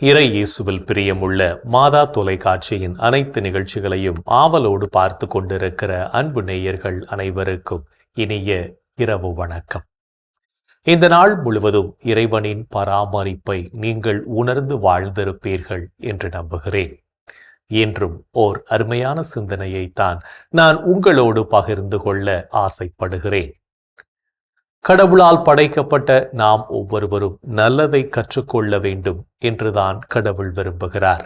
இறை இயேசுவில் பிரியமுள்ள மாதா தொலைக்காட்சியின் அனைத்து நிகழ்ச்சிகளையும் ஆவலோடு பார்த்து கொண்டிருக்கிற அன்பு நேயர்கள் அனைவருக்கும் இனிய இரவு வணக்கம். இந்த நாள் முழுவதும் இறைவனின் பராமரிப்பை நீங்கள் உணர்ந்து வாழ்ந்திருப்பீர்கள் என்று நம்புகிறேன். என்றும் ஓர் அருமையான சிந்தனையை தான் நான் உங்களோடு பகிர்ந்து கொள்ள ஆசைப்படுகிறேன். கடவுளால் படைக்கப்பட்ட நாம் ஒவ்வொருவரும் நல்லதை கற்றுக்கொள்ள வேண்டும் என்றுதான் கடவுள் விரும்புகிறார்.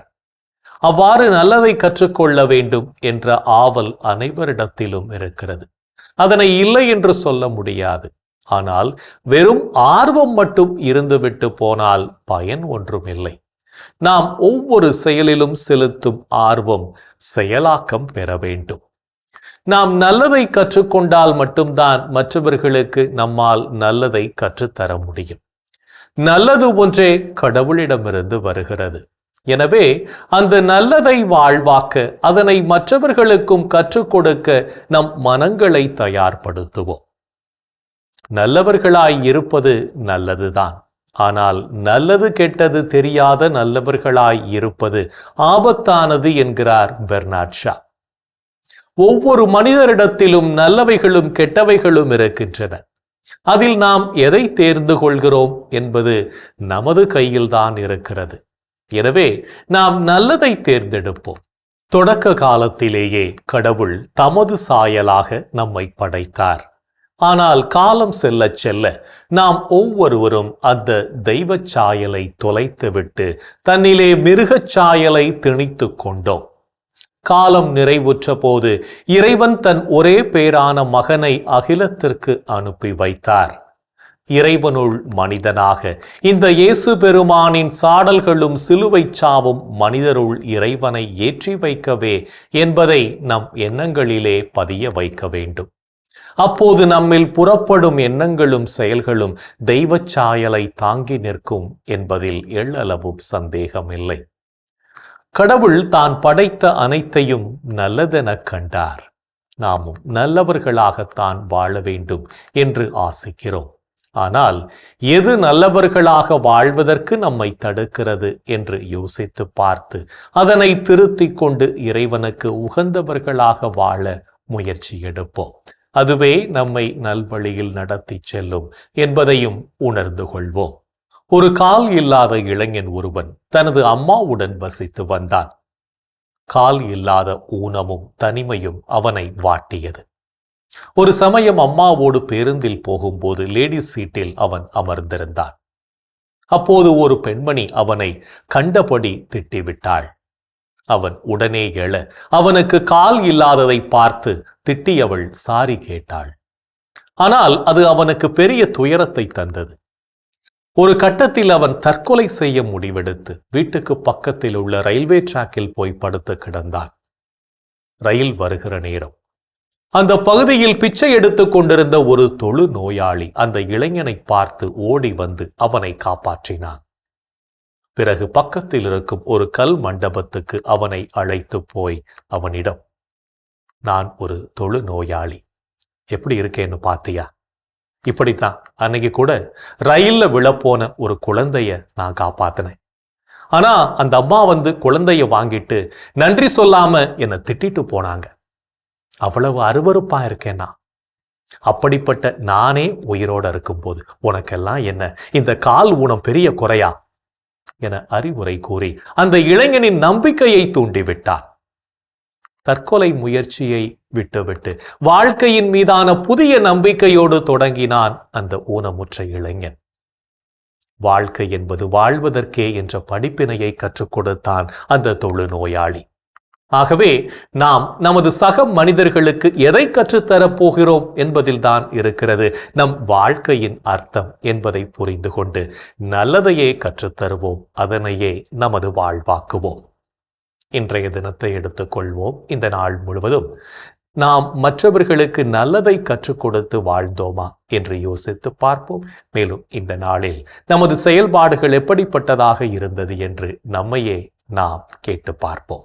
அவ்வாறு நல்லதை கற்றுக்கொள்ள வேண்டும் என்ற ஆவல் அனைவரிடத்திலும் இருக்கிறது. அதனை இல்லை என்று சொல்ல முடியாது. ஆனால் வெறும் ஆர்வம் மட்டும் இருந்துவிட்டு போனால் பயன் ஒன்றும் இல்லை. நாம் ஒவ்வொரு செயலிலும் செலுத்தும் ஆர்வம் செயலாக்கம் பெற வேண்டும். நாம் நல்லதை கற்றுக்கொண்டால் மட்டும்தான் மற்றவர்களுக்கு நம்மால் நல்லதை கற்றுத்தர முடியும். நல்லது ஒன்றே கடவுளிடமிருந்து வருகிறது. எனவே அந்த நல்லதை வாழ்வாக்க அதனை மற்றவர்களுக்கும் கற்றுக் கொடுக்க நம் மனங்களை தயார்படுத்துவோம். நல்லவர்களாய் இருப்பது நல்லதுதான். ஆனால் நல்லது கெட்டது தெரியாத நல்லவர்களாய் இருப்பது ஆபத்தானது என்கிறார் பெர்னாட் ஷா. ஒவ்வொரு மனிதரிடத்திலும் நல்லவைகளும் கெட்டவைகளும் இருக்கின்றன. அதில் நாம் எதை தேர்ந்து கொள்கிறோம் என்பது நமது கையில்தான் இருக்கிறது. எனவே நாம் நல்லதை தேர்ந்தெடுப்போம். தொடக்க காலத்திலேயே கடவுள் தமது சாயலாக நம்மை படைத்தார். ஆனால் காலம் செல்ல செல்ல நாம் ஒவ்வொருவரும் அந்த தெய்வச் சாயலை தொலைத்துவிட்டு தன்னிலே மிருகச் சாயலை திணித்து கொண்டோம். காலம் நிறைவுற்ற போது இறைவன் தன் ஒரே பேரான மகனை அகிலத்திற்கு அனுப்பி வைத்தார். இறைவனுள் மனிதனாக இந்த இயேசு பெருமானின் சாடல்களும் சிலுவைச் சாவும் மனிதருள் இறைவனை ஏற்றி வைக்கவே என்பதை நம் எண்ணங்களிலே பதிய வைக்க வேண்டும். அப்போது நம்மில் புறப்படும் எண்ணங்களும் செயல்களும் தெய்வச் சாயலை தாங்கி நிற்கும் என்பதில் எள்ளளவும் சந்தேகமில்லை. கடவுள் தான் படைத்த அனைத்தையும் நல்லதெனக் கண்டார். நாமும் நல்லவர்களாகத்தான் வாழ வேண்டும் என்று ஆசிக்கிறோம். ஆனால் எது நல்லவர்களாக வாழ்வதற்கு நம்மை தடுக்கிறது என்று யோசித்து பார்த்து அதனை திருத்திக் கொண்டு இறைவனுக்கு உகந்தவர்களாக வாழ முயற்சி எடுப்போம். அதுவே நம்மை நல்வழியில் நடத்தி செல்லும் என்பதையும் உணர்ந்து கொள்வோம். ஒரு கால் இல்லாத இளைஞன் ஒருவன் தனது அம்மாவுடன் வசித்து வந்தான். கால் இல்லாத ஊனமும் தனிமையும் அவனை வாட்டியது. ஒரு சமயம் அம்மாவோடு பேருந்தில் போகும்போது லேடிஸ் சீட்டில் அவன் அமர்ந்திருந்தான். அப்போது ஒரு பெண்மணி அவனை கண்டபடி திட்டிவிட்டாள். அவன் உடனே எழ அவனுக்கு கால் இல்லாததை பார்த்து திட்டியவள் சாரி கேட்டாள். ஆனால் அது அவனுக்கு பெரிய துயரத்தை தந்தது. ஒரு கட்டத்தில் அவன் தற்கொலை செய்ய முடிவெடுத்து வீட்டுக்கு பக்கத்தில் உள்ள ரயில்வே டிராக்கில் போய் படுத்து கிடந்தான். ரயில் வருகிற நேரம். அந்த பகுதியில் பிச்சை எடுத்துக் கொண்டிருந்த ஒரு தொழு நோயாளி அந்த இளைஞனை பார்த்து ஓடி வந்து அவனை காப்பாற்றினான். பிறகு பக்கத்தில் இருக்கும் ஒரு கல் மண்டபத்துக்கு அவனை அழைத்து போய் அவனிடம் நான் ஒரு தொழு நோயாளி. எப்படி இருக்கேன்னு பாத்தியா? இப்படித்தான். அன்னைக்கு கூட ரயில்ல விழப்போன ஒரு குழந்தைய நான் காப்பாத்தினேன். ஆனா அந்த அம்மா வந்து குழந்தைய வாங்கிட்டு நன்றி சொல்லாம என்னை திட்டிட்டு போனாங்க. அவ்வளவு அருவருப்பா இருக்கேன்னா அப்படிப்பட்ட நானே உயிரோட இருக்கும்போது உனக்கெல்லாம் என்ன? இந்த கால் ஊனம் பெரிய குறையா? என அறிவுரை கூறி அந்த இளைஞனின் நம்பிக்கையை தூண்டிவிட்டார் தற்கொலை முயற்சியை விட்டுவிட்டு. வாழ்க்கையின் மீதான புதிய நம்பிக்கையோடு தொடங்கினான் அந்த ஊனமுற்ற இளைஞன். வாழ்க்கை என்பது வாழ்வதற்கே என்ற படிப்பினையை கற்றுக் கொடுத்தான் அந்த தொழு நோயாளி ஆகவே நாம் நமது சக மனிதர்களுக்கு எதை கற்றுத்தரப் போகிறோம் என்பதில்தான் இருக்கிறது. நம் வாழ்க்கையின் அர்த்தம் என்பதை புரிந்து கொண்டு நல்லதையே கற்றுத்தருவோம். அதனையே நமது வாழ்வாக்குவோம். இன்றைய தினத்தை எடுத்துக்கொள்வோம் இந்த நாள் முழுவதும் நாம் மற்றவர்களுக்கு நல்லதை கற்றுக் கொடுத்து வாழ்ந்தோமா என்று யோசித்து பார்ப்போம். மேலும் இந்த நாளில் நமது செயல்பாடுகள் எப்படிப்பட்டதாக இருந்தது என்று நம்மையே நாம் கேட்டு பார்ப்போம்.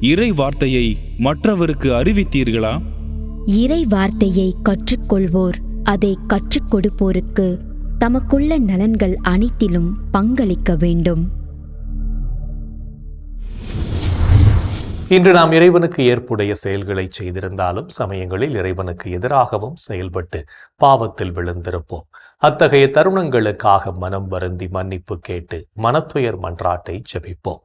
இறை வார்த்தையை மற்றவருக்கு அறிவித்தீர்களா? இறை வார்த்தையை கற்றுக்கொள்வோர் அதை கற்றுக் கொடுப்போருக்கு தமக்குள்ள நலன்கள் அனைத்திலும் பங்களிக்க வேண்டும். இன்று நாம் இறைவனுக்கு ஏற்புடைய செயல்களை செய்திருந்தாலும் சமயங்களில் இறைவனுக்கு எதிராகவும் செயல்பட்டு பாவத்தில் விழுந்திருப்போம். அத்தகைய தருணங்களுக்காக மனம் வருந்தி மன்னிப்பு கேட்டு மனத்துயர் மன்றாட்டை ஜெபிப்போம்.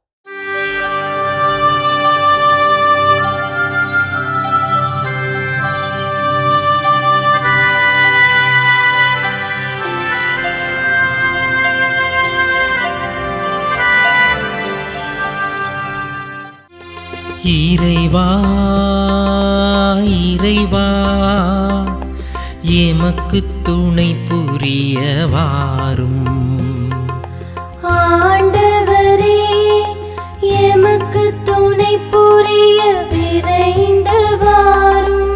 இறைவா இறைவா எமக்கு துணை புரிய வாரும் ஆண்டவரே எமக்கு துணை புரிய விரைந்து வாரும்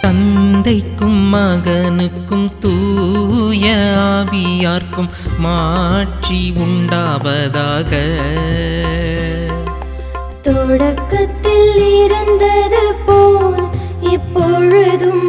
தந்தைக்கும் மகனுக்கும் தூய ஆவியார்க்கும் மாட்சி உண்டாவதாக. தொடக்கத்தில் இருந்தது போல் இப்பொழுதும்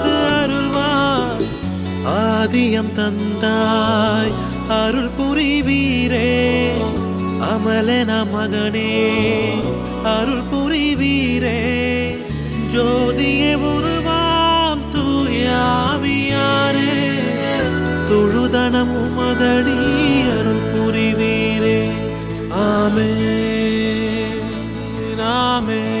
ஆதியம் தந்தாய். அருள் புரிவீரே அமலன மகனே. அருள் புரிவீரே ஜோதிய உருவாம் தூயாவியாரே தொழுதனம் உமதடி அருள் புரிவீரே. ஆமே ஆமே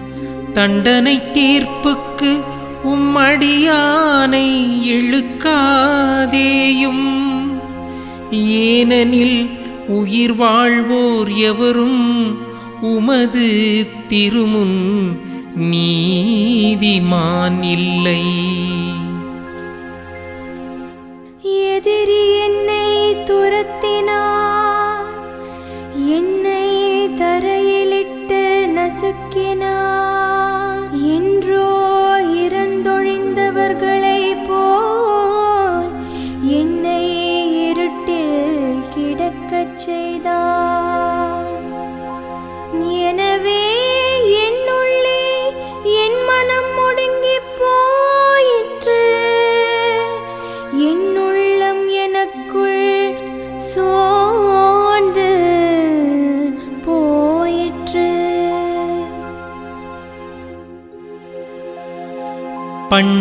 தண்டனை தீர்ப்புக்கு உம்மடியானை இழுக்காதேயும். ஏனெனில் உயிர் வாழ்வோர் எவரும் உமது திருமுன் நீதிமான் இல்லை. எதிரி என்னை துரத்தினான் என்னை தரையிலிட்டு நசுக்கினான்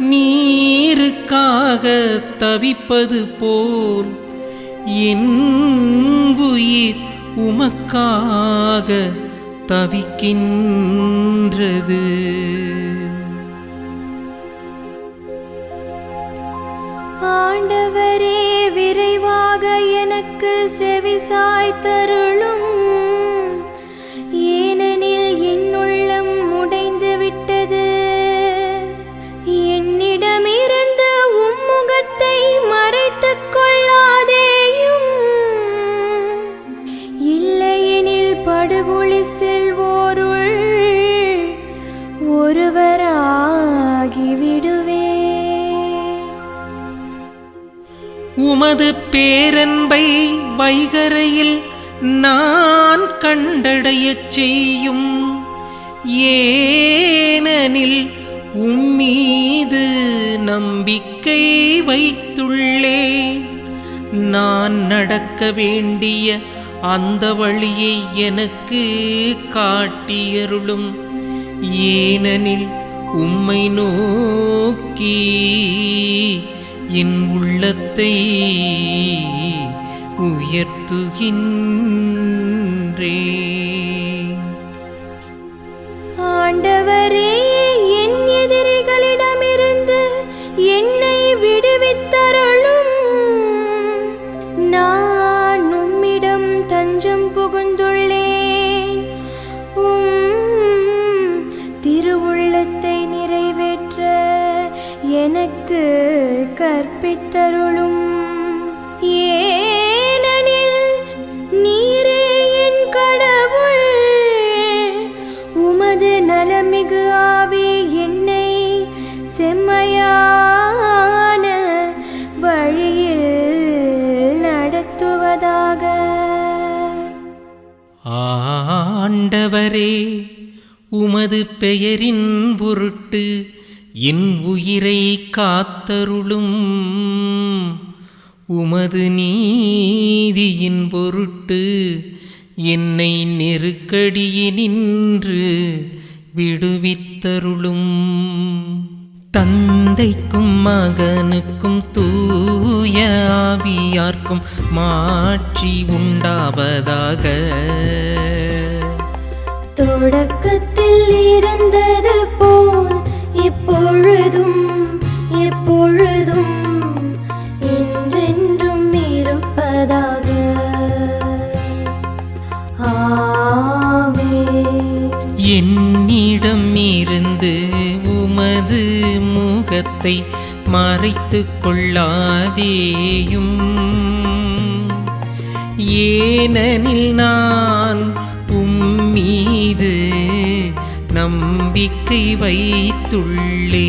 நீருக்காக தவிப்பது போல் என் உயிர் உமக்காக தவிக்கின்றது. ஆண்டவரே விரைவாக எனக்கு செவிசாய் உமது பேரன்பை வைகரையில் நான் கண்டடையச் செய்யும். ஏனெனில் உம்மீது நம்பிக்கை வைத்துள்ளேன் நான் நடக்க வேண்டிய அந்த வழியை எனக்கு காட்டியருளும். ஏனெனில் உம்மை நோக்கி என் உள்ளத்தை உயர்த்துகின்றே. ஆண்டவரே என் எதிரிகளிடமிருந்து என்னை விடுவித்தருளும். நான் உம்மிடம் தஞ்சம் புகுந்துள்ளேன். உம் திருவுள்ளத்தை நிறைவேற்ற எனக்கு கற்பித்தருளும். ஏனெனில் நீரே என் கடவுள். உமது நலமிகு ஆவி என்னை செம்மையான வழியில் நடத்துவதாக. ஆண்டவரே உமது பெயரின் பொருட்டு என் உயிரை காத்தருளும் உமது நீதியின் பொருட்டு என்னை நெருக்கடியினின்று விடுவித்தருளும். தந்தைக்கும் மகனுக்கும் தூய ஆவியார்க்கும் மாற்றி உண்டாவதாக. தொடக்கத்தில் இருந்தது போ எப்பொழுதும் எப்பொழுதும் என்றென்றும் இருப்பதாக. ஆமென். என்னிடம் இருந்து உமது முகத்தை மறைத்து கொள்ளாதேயும். ஏனெனில் நான் நம்பிக்கை வைத்துள்ளே.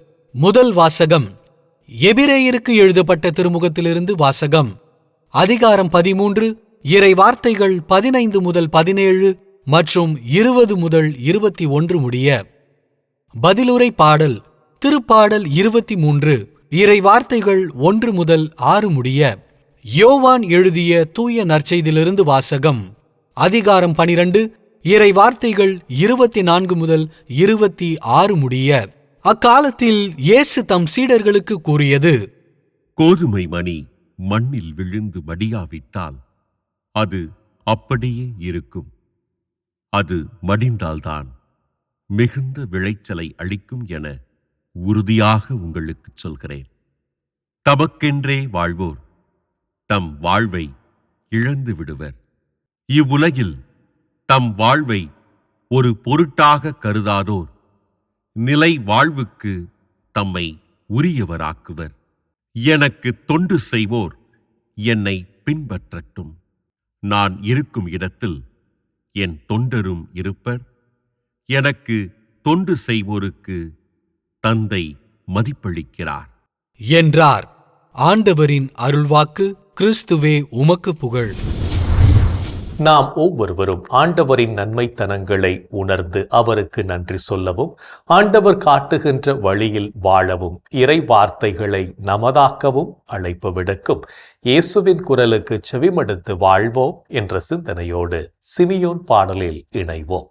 முதல் வாசகம். எபிரேயருக்கு எழுதப்பட்ட திருமுகத்திலிருந்து வாசகம். அதிகாரம் பதிமூன்று இறை வார்த்தைகள் பதினைந்து முதல் பதினேழு மற்றும் இருபது முதல் இருபத்தி ஒன்று முடிய. பதிலுரை பாடல் திருப்பாடல் இருபத்தி மூன்று இறை வார்த்தைகள் ஒன்று முதல் ஆறு முடிய. யோவான் எழுதிய தூய நற்செய்தியிலிருந்து வாசகம். அதிகாரம் பனிரண்டு இறை வார்த்தைகள் இருபத்தி நான்கு முதல் இருபத்தி ஆறு முடிய. அக்காலத்தில் இயேசு தம் சீடர்களுக்கு கூறியது கோதுமை மணி மண்ணில் விழுந்து மடியாவிட்டால் அது அப்படியே இருக்கும். அது மடிந்தால்தான் மிகுந்த விளைச்சலை அளிக்கும் என உறுதியாக உங்களுக்குச் சொல்கிறேன். தமக்கென்றே வாழ்வோர் தம் வாழ்வை இழந்து விடுவர். இவ்வுலகில் தம் வாழ்வை ஒரு பொருட்டாக கருதாதோர் நிலை வாழ்வுக்கு தம்மை உரியவராக்குவர். எனக்கு தொண்டு செய்வோர் என்னை பின்பற்றட்டும். நான் இருக்கும் இடத்தில் என் தொண்டரும் இருப்பர். எனக்கு தொண்டு செய்வோருக்கு தந்தை மதிப்பளிக்கிறார். என்றார். ஆண்டவரின் அருள்வாக்கு கிறிஸ்துவே உமக்கு புகழ். நாம் ஒவ்வொருவரும் ஆண்டவரின் நன்மைத்தனங்களை உணர்ந்து அவருக்கு நன்றி சொல்லவும் ஆண்டவர் காட்டுகின்ற வழியில் வாழவும் இறை வார்த்தைகளை நமதாக்கவும் அழைப்பு விடுக்கும். இயேசுவின் குரலுக்கு செவிமடுத்து வாழ்வோம் என்ற சிந்தனையோடு சிமியோன் பாடலில் இணைவோம்.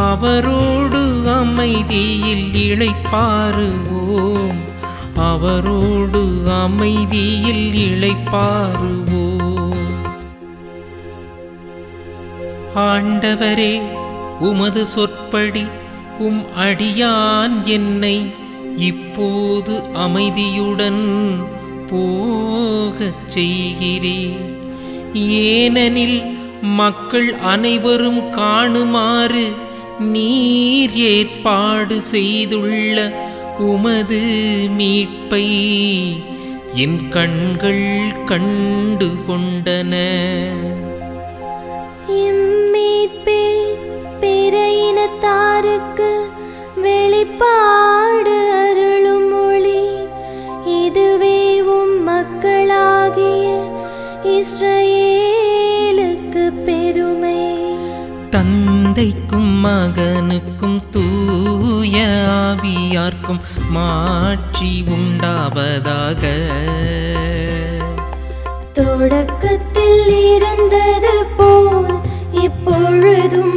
அவரோடு அமைதியில் இழைப்பாருவோம் அவரோடு அமைதியில் இழைப்பாருவோம் ஆண்டவரே உமது சொற்படி உம் அடியான் என்னை இப்போது அமைதியுடன் போகச் செய்கிறேன் ஏனெனில் மக்கள் அனைவரும் காணுமாறு நீர் ஏற்பாடு செய்துள்ள உமது மீட்பை என் கண்கள் கண்டு கொண்டன. இம்மீட்பே பிற இனத்தாருக்கு வெளிப்பாடு அருளும் மொழி. இதுவே உம் மக்களாகிய இஸ்ரேல் தந்தைக்கும் மகனுக்கும் தூய ஆவியார்க்கும் மாற்றி உண்டாவதாக. தொடக்கத்தில் இருந்தது போல் இப்பொழுதும்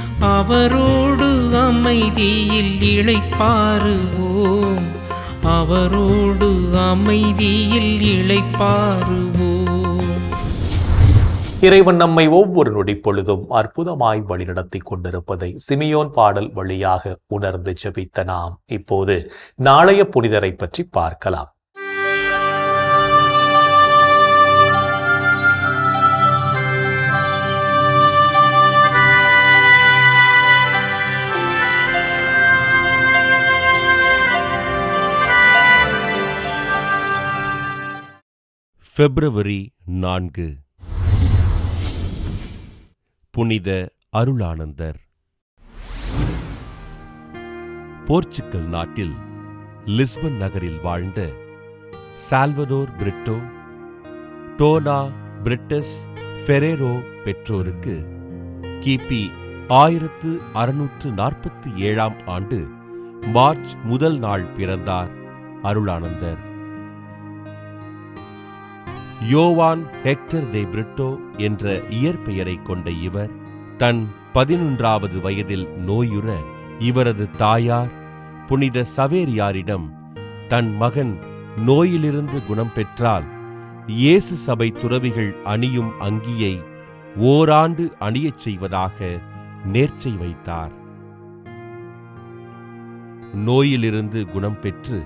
அவரோடு அமைதியில் இழைப்பாருவோம். அவரோடு அமைதியில் இழைப்பாருவோம். இறைவன் நம்மை ஒவ்வொரு நொடி பொழுதும் அற்புதமாய் வழிநடத்திக் கொண்டிருப்பதை சிமியோன் பாடல் வழியாக உணர்ந்து ஜெபித்த நாம் இப்போது நாளைய புனிதரை பற்றி பார்க்கலாம். பிப்ரவரி நான்கு. புனித அருளானந்தர். போர்ச்சுகல் நாட்டில் லிஸ்பன் நகரில் வாழ்ந்த Salvador Brito Dona Brites Ferreira பெற்றோருக்கு கிபி ஆயிரத்து அறுநூற்று நாற்பத்தி ஏழாம் ஆண்டு மார்ச் முதல் நாள் பிறந்தார் அருளானந்தர். யோவான் ஹெக்டர் தே பிரிட்டோ என்ற இயற்பெயரை கொண்ட இவர் தன் பதினொன்றாவது வயதில் நோயுற இவரது தாயார் புனித சவேரியாரிடம் தன் மகன் நோயிலிருந்து குணம் பெற்றால் இயேசு சபை துறவிகள் அணியும் அங்கியை ஓராண்டு அணியச் செய்வதாக நேர்ச்சை வைத்தார். நோயிலிருந்து குணம் பெற்று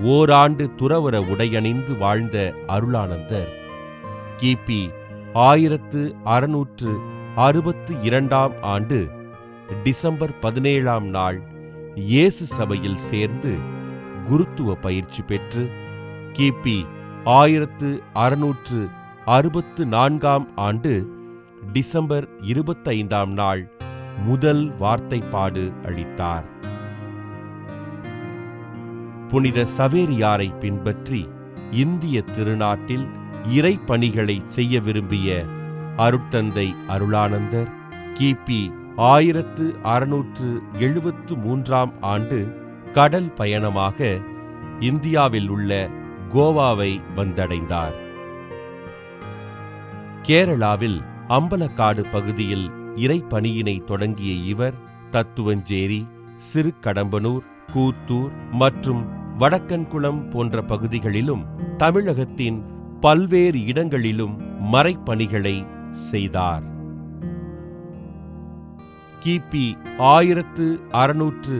ஓராண்டு துறவர உடையணிந்து வாழ்ந்த அருளானந்தர். கிபி ஆயிரத்து அறுநூற்று அறுபத்து இரண்டாம் ஆண்டு டிசம்பர் பதினேழாம் நாள் இயேசு சபையில் சேர்ந்து குருத்துவ பயிற்சி பெற்று கிபி ஆயிரத்து அறுநூற்று அறுபத்து நான்காம் ஆண்டு டிசம்பர் இருபத்தைந்தாம் நாள் முதல் வார்த்தைப்பாடு அளித்தார். புனித சவேரியாரை பின்பற்றி இந்திய திருநாட்டில் இறை பணிகளை செய்ய விரும்பிய அருட்தந்தை அருளானந்தர் கிபி ஆயிரத்து அறுநூற்று எழுபத்து மூன்றாம் ஆண்டு கடல் பயணமாக இந்தியாவில் உள்ள கோவாவை வந்தடைந்தார். கேரளாவில் அம்பலக்காடு பகுதியில் இறைப்பணியினை தொடங்கிய இவர் தத்துவஞ்சேரி சிறுகடம்பனூர் கூத்தூர் மற்றும் வடக்கன்குளம் போன்ற பகுதிகளிலும் தமிழகத்தின் பல்வேறு இடங்களிலும் மறைப்பணிகளை செய்தார். கிபி ஆயிரத்து அறுநூற்று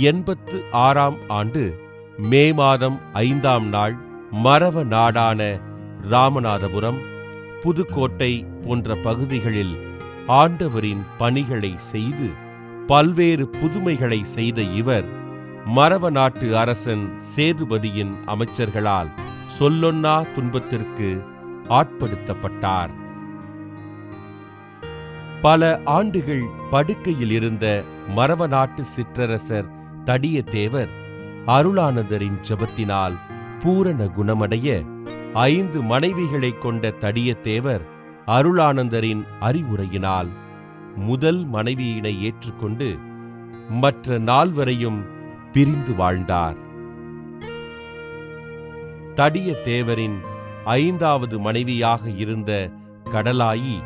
எண்பத்து ஆறாம் ஆண்டு மே மாதம் ஐந்தாம் நாள் மரவ நாடான ராமநாதபுரம் புதுக்கோட்டை போன்ற பகுதிகளில் ஆண்டவரின் பணிகளை செய்து பல்வேறு புதுமைகளை செய்த இவர் மரவ நாட்டு அரசன் சேதுபதியின் அமைச்சர்களால் சொல்லொன்னா துன்பத்திற்கு ஆட்படுத்தப்பட்டார். பல ஆண்டுகள் படுக்கையில் இருந்த மரவ நாட்டு சிற்றரசர் தடியத்தேவர் அருளானந்தரின் ஜபத்தினால் பூரண குணமடைய ஐந்து மனைவிகளைக் கொண்ட தடியத்தேவர் அருளானந்தரின் அறிவுரையினால் முதல் மனைவியினை ஏற்றுக்கொண்டு மற்ற நால்வரையும் பிரிந்து வாழ்ந்தார். தடிய தேவரின் ஐந்தாவது மனைவியாக இருந்த கடலாயி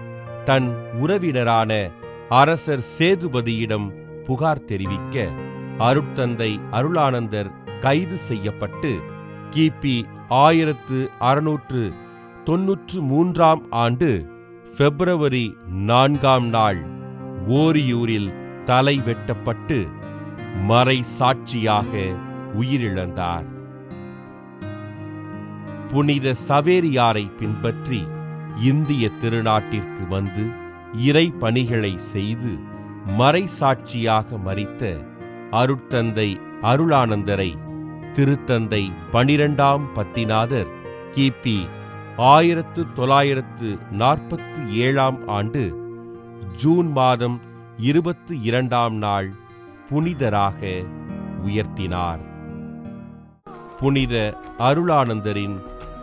தன் உறவினரான அரசர் சேதுபதியிடம் புகார் தெரிவிக்க அருட்தந்தை அருளானந்தர் கைது செய்யப்பட்டு கிபி ஆயிரத்து அறுநூற்று தொன்னூற்று மூன்றாம் ஆண்டு பிப்ரவரி நான்காம் நாள் ஓரியூரில் தலை வெட்டப்பட்டு மறை சாட்சியாக உயிரிழந்தார். புனித சவேரியாரை பின்பற்றி இந்திய திருநாட்டிற்கு வந்து இறை பணிகளை செய்து மறை சாட்சியாக மறித்த அருட்தந்தை அருளானந்தரை திருத்தந்தை பனிரெண்டாம் பத்திநாதர் கிபி ஆயிரத்து தொள்ளாயிரத்து நாற்பத்தி ஏழாம் ஆண்டு ஜூன் மாதம் இருபத்தி இரண்டாம் நாள் புனிதராக உயர்த்தினார். புனித அருளானந்தரின்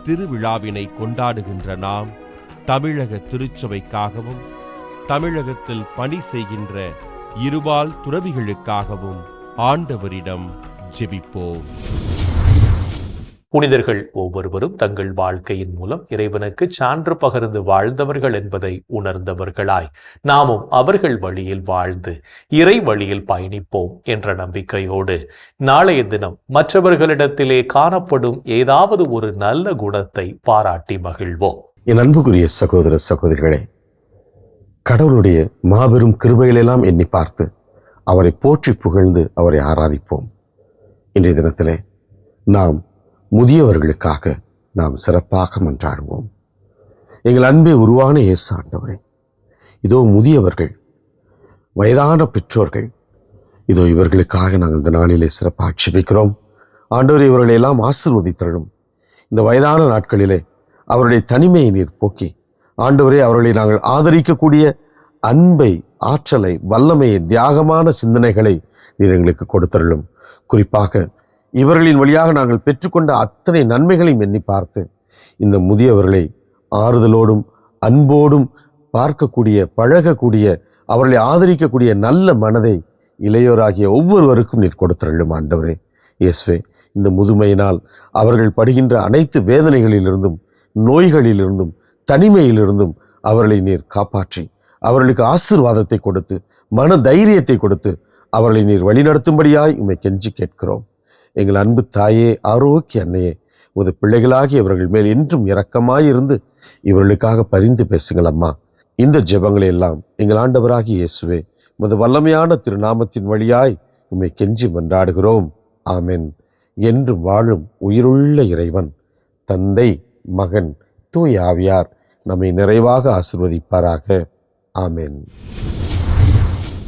திருவிழாவினை கொண்டாடுகின்ற நாம் தமிழக திருச்சபைக்காகவும் தமிழகத்தில் பணி செய்கின்ற இருபால் துறவிகளுக்காகவும் ஆண்டவரிடம் ஜெபிப்போம். புனிதர்கள் ஒவ்வொருவரும் தங்கள் வாழ்க்கையின் மூலம் இறைவனுக்கு சான்று பகர்ந்து வாழ்ந்தவர்கள் என்பதை உணர்ந்தவர்களாய். நாமும் அவர்கள் வழியில் வாழ்ந்து இறை வழியில் பயணிப்போம் என்ற நம்பிக்கையோடு நாளைய தினம் மற்றவர்களிடத்திலே காணப்படும் ஏதாவது ஒரு நல்ல குணத்தை பாராட்டி மகிழ்வோம். என் அன்புக்குரிய சகோதர சகோதரிகளே கடவுளுடைய மாபெரும் கிருபைகளெல்லாம் எண்ணி பார்த்து அவரை போற்றி புகழ்ந்து அவரை ஆராதிப்போம். இன்றைய தினத்திலே நாம் முதியவர்களுக்காக நாம் சிறப்பாக மன்றாடுவோம். எங்கள் அன்பே உருவான இயேசு ஆண்டவரே இதோ முதியவர்கள் வயதான பெற்றோர்கள் இதோ இவர்களுக்காக நாங்கள் இந்த நாளிலே சிறப்பாக ஆட்சேபிக்கிறோம் ஆண்டவர் இவர்களை எல்லாம் ஆசிர்வதித்தரணும். இந்த வயதான நாட்களிலே அவருடைய தனிமையை நீர் போக்கி ஆண்டவரே அவர்களை நாங்கள் ஆதரிக்கக்கூடிய அன்பை ஆற்றலை வல்லமையை தியாகமான சிந்தனைகளை நீர் எங்களுக்கு கொடுத்தருளும் குறிப்பாக இவர்களின் வழியாக நாங்கள் பெற்றுக்கொண்ட அத்தனை நன்மைகளையும் எண்ணி பார்த்து இந்த முதியவர்களை ஆறுதலோடும் அன்போடும் பார்க்கக்கூடிய பழகக்கூடிய அவர்களை ஆதரிக்கக்கூடிய நல்ல மனதை இளையோராகிய ஒவ்வொருவருக்கும் நீர் கொடுத்தருளும் ஆண்டவரே. இயேசுவே இந்த முதுமையினால் அவர்கள் படுகின்ற அனைத்து வேதனைகளிலிருந்தும் நோய்களிலிருந்தும் தனிமையிலிருந்தும் அவர்களை நீர் காப்பாற்றி அவர்களுக்கு ஆசிர்வாதத்தை கொடுத்து மன தைரியத்தை கொடுத்து அவர்களை நீர் வழிநடத்தும்படியாய் உண்மை கெஞ்சி கேட்கிறோம். எங்கள் அன்பு தாயே ஆரோக்கிய அன்னையே உது பிள்ளைகளாகி இவர்கள் மேல் என்றும் இரக்கமாயிருந்து இவர்களுக்காக பரிந்து பேசுங்கள் அம்மா. இந்த ஜெபங்களை எல்லாம் எங்கள் ஆண்டவராகி இயேசுவே உமது வல்லமையான திருநாமத்தின் வழியாய் உம்மை கெஞ்சி மன்றாடுகிறோம். ஆமென். என்றும் வாழும் உயிருள்ள இறைவன் தந்தை மகன் தூய் ஆவியார் நம்மை நிறைவாக ஆசிர்வதிப்பாராக. ஆமென்.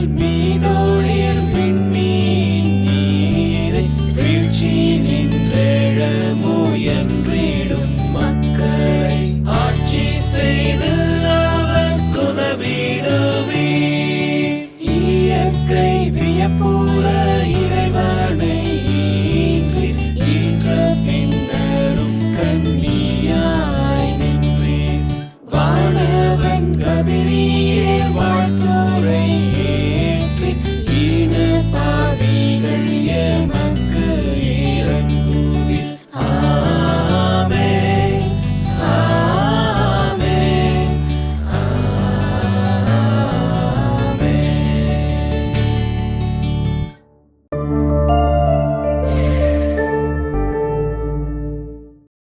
திறந்த வாயிலே தன் கடல் மீது